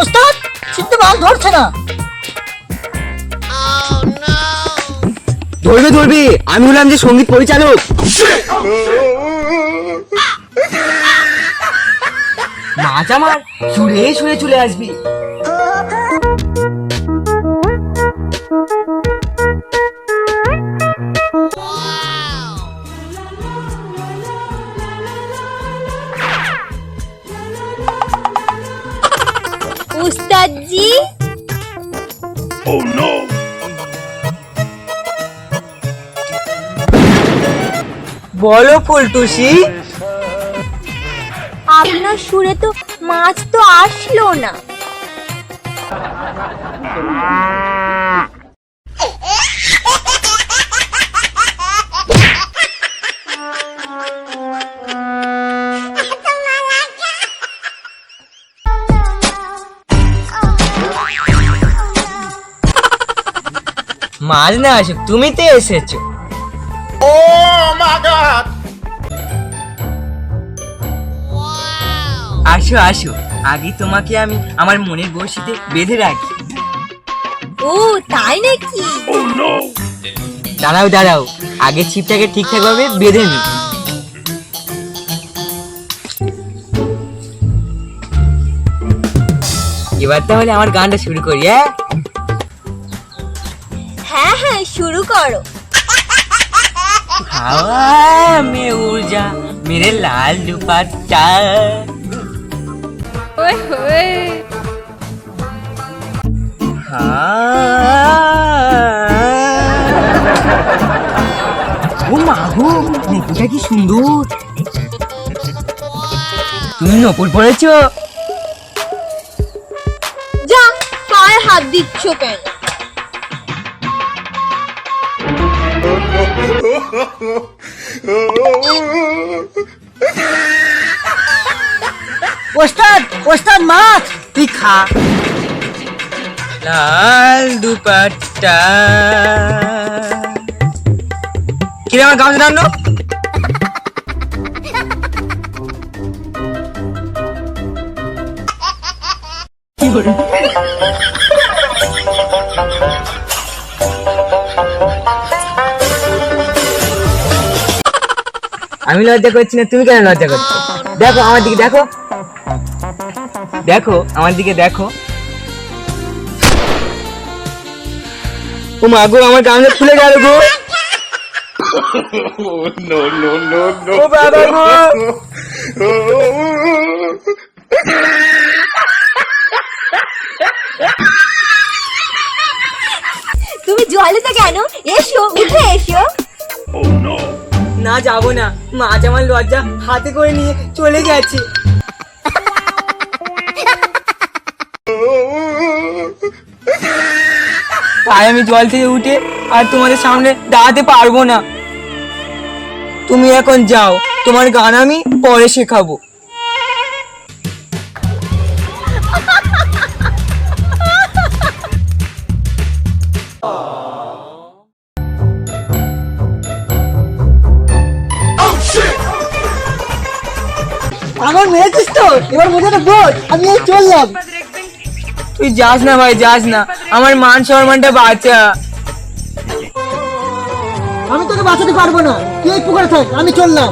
ওস্তাদ সিদ্ধ ধরছে না। ধরবে ধরবে। আমি হলাম যে সংগীত পরিচালক। মাছ আমার সুরে সুরে চলে আসবি। উস্তাদ no! বলো পল্টুসি। আপনার সুরে তো মাছ তো আসলো না। মাছ না আসুক তুমি তো এসেছ আসো আসো। আগে তোমাকে আমি আমার মনের বড়শিতে বেঁধে রাখি। ও তাই নাকি? দাঁড়াও দাঁড়াও। আগে ছিপটাকে ঠিকঠাক ভাবে বেঁধে নি। এবার তাহলে আমার গানটা শুরু করি হ্যাঁ? হ্যাঁ হ্যাঁ শুরু করো हवा में ऊर्जा मेरे लाल दुपट्टा ওই ওই हाँ। ও মাগো নেপুটা কি সুন্দর তুমি নপুর পড়েছো যা পায়ে হাত দিচ্ছ কেন ওস্তাদ ওস্তাদ মাছ তুই খা? লাল দুপাট্টা। কিরে আমার গামছা টানো আমি লজ্জা করছি না তুমি কেন লজ্জা করছ? দেখো আমার দিকে দেখো। দেখো আমার দিকে দেখো। ও মা গো আমার গামছা খুলে গেল গো। নো নো নো নো ও বাবা গো। যাব না। মাছ আমার লজ্জা হাতে করে নিয়ে চলে গেছে। তাই আমি জল থেকে উঠে আর তোমাদের সামনে দাঁড়াতে পারব না। তুমি এখন যাও, তোমার গান আমি পরে শেখাবো। আমার মেরেছিস তো? এবার বোঝাটা বোঝ আমি এই চললাম। তুই যাস না ভাই যাস না। আমার মান সম্মানটা বাঁচা। আমি তোকে বাঁচাতে পারব না। তুই এই পুকুরে থাক আমি চললাম।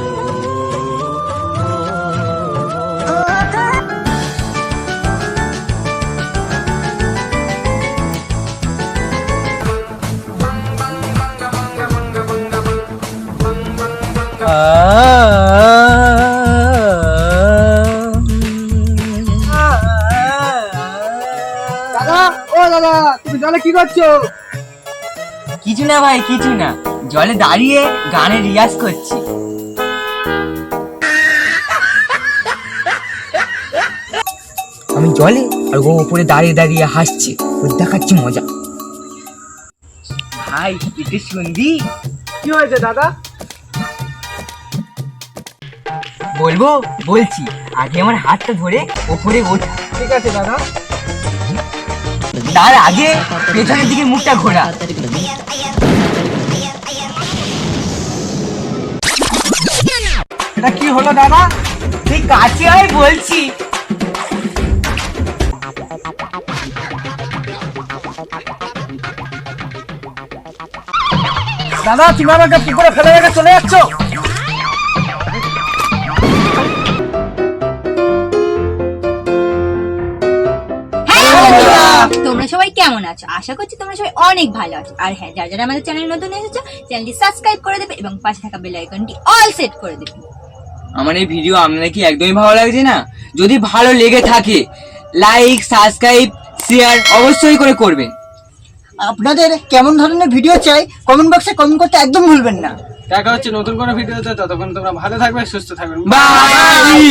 দাদা তুমি জলে কি করছ? কিছু না ভাই কিছু না। জলে দাঁড়িয়ে গানে রিয়াজ করছি। আমি জলে আর ও উপরে দাঁড়িয়ে দাঁড়িয়ে হাসছে। ওর দেখাচ্ছি মজা। ভাই একটু শুনবি? কি হয়েছে দাদা? বলব বলছি আগে আমার হাতটা ধরে ওপরে ওঠ। ঠিক আছে দাদা। তার আগে পেছনের দিকে মুখটা ঘোরা। কি হলো দাদা? তুই কাছে আয় বলছি। দাদা, তুমি আমাকে পুকুরে ফেলে রেখে চলে যাচ্ছ? আছো আশা করছি তোমরা সবাই অনেক ভালো আছো। আর হ্যাঁ যারা যারা আমাদের চ্যানেল নতুন এসেছ চ্যানেলটি সাবস্ক্রাইব করে দেবে এবং পাশে থাকা বেল আইকনটি অল সেট করে দেবে। আমার এই ভিডিও আপনাদের কি একদমই ভালো লাগছে না। যদি ভালো লেগে থাকে লাইক সাবস্ক্রাইব শেয়ার অবশ্যই করে করবেন আপনাদের কেমন ধরনের ভিডিও চাই কমেন্ট বক্সে কমেন্ট করতে একদম ভুলবেন না। দেখা হচ্ছে নতুন কোনো ভিডিওতে ততক্ষণ তোমরা ভালো থাকবে সুস্থ থাকবে। বাই